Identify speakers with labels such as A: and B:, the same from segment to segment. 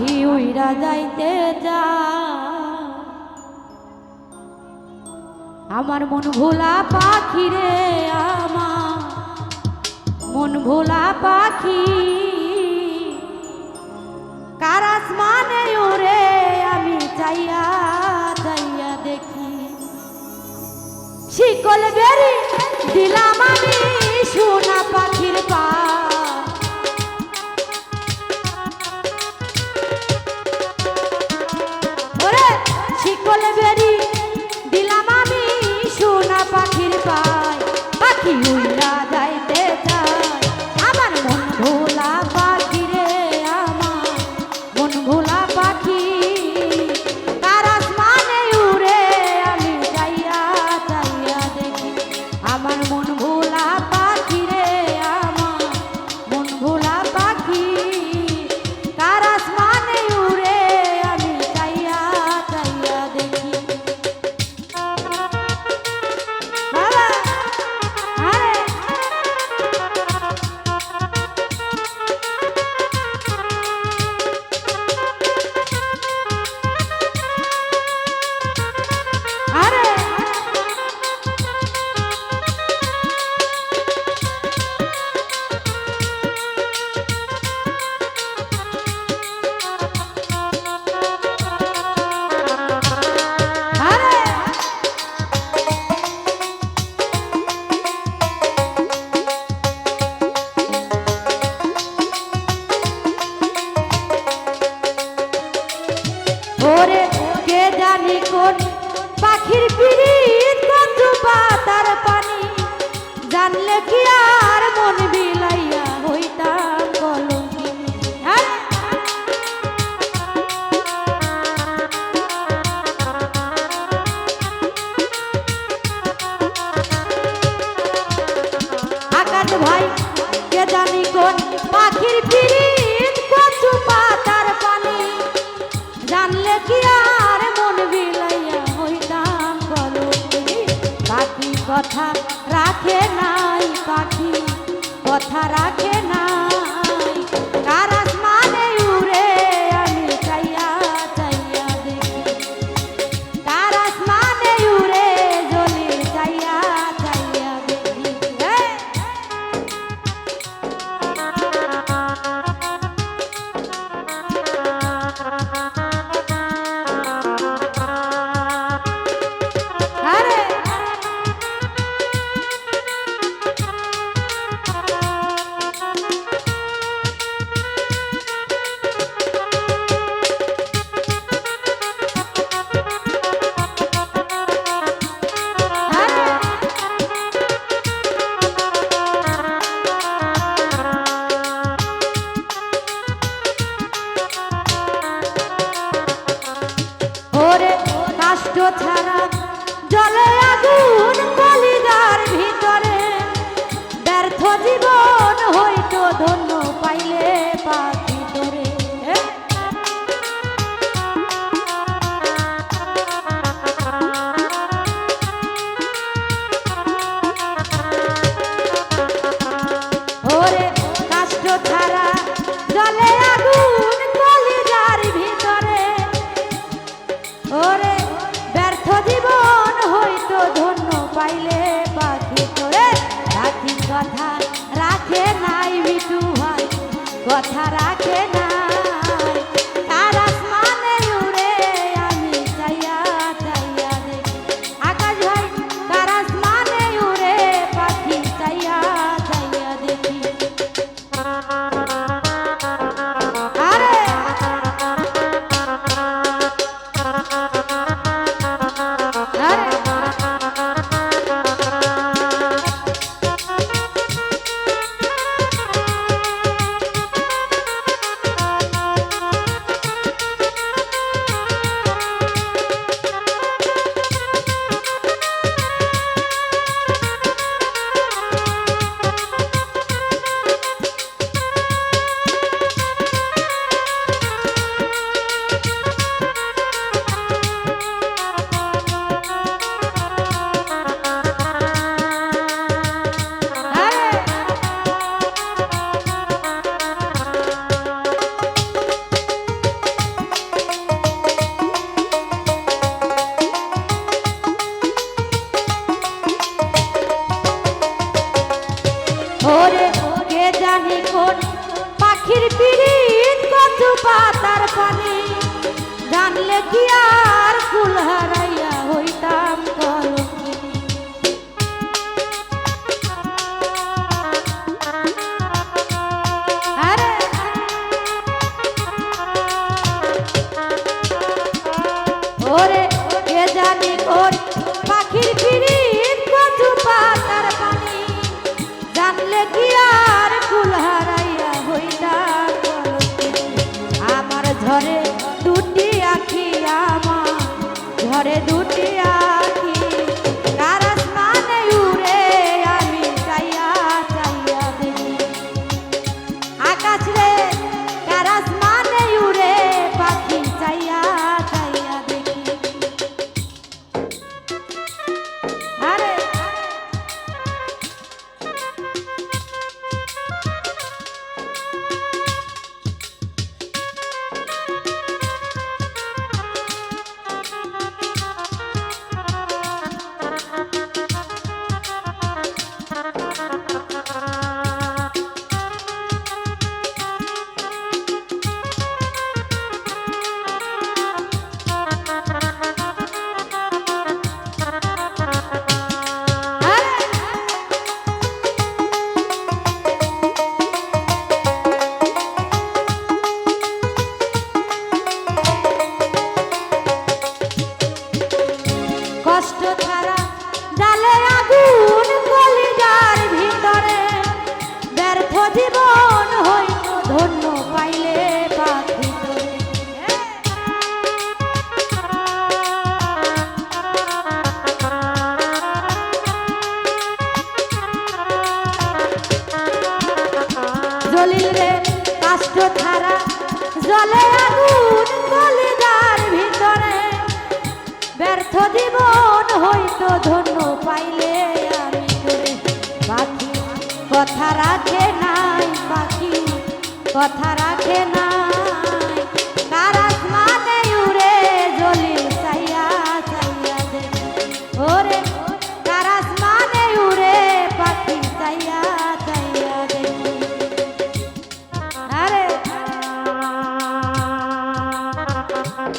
A: পাখি উইরা যাইতে যা। আমার মন ভোলা পাখি রে আমা মন ভোলা পাখি। কারাস মানে ওরে আমি চাইয়া চাইয়া দেখি। শিকল বেরি দিলাম আমি। জানলে কি আর মন বিলাইয়া হইতাম বলো পাখি কথা রাখে নাই পাখি কথা রাখে পাতার পানি জানলে কি আর ফুল হার ধারা, জলে আগুন বলে যার ভিতরে। ব্যর্থ জীবন হইতো ধন্য পাইলে আমি তোরে পাখি কথা রাখে নাই পাখি কথা রাখে নাই।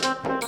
A: thank you.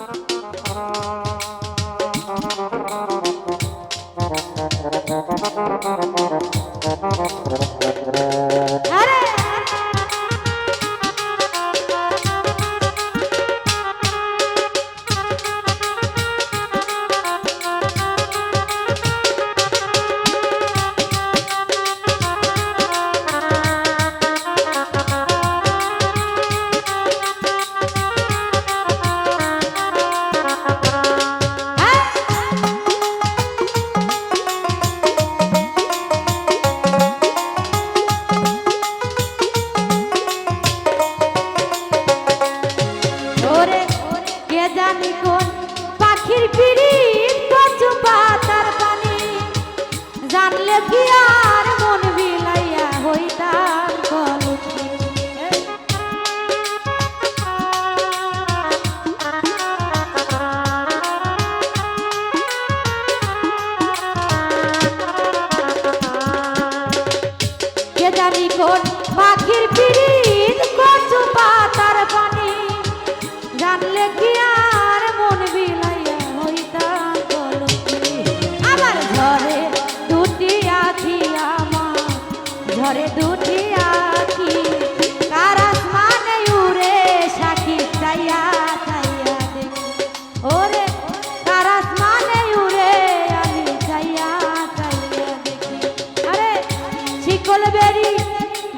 A: নিকলবেরি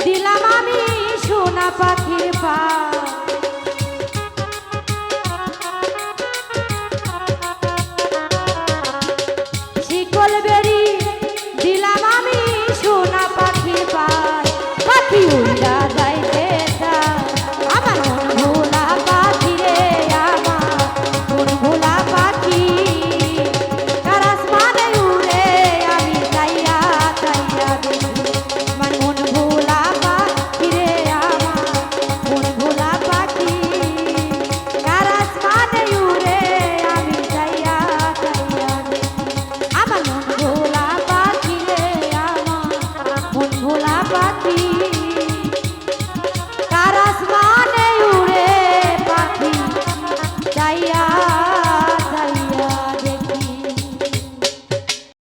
A: দিলাম আমি সোনা পাখির পা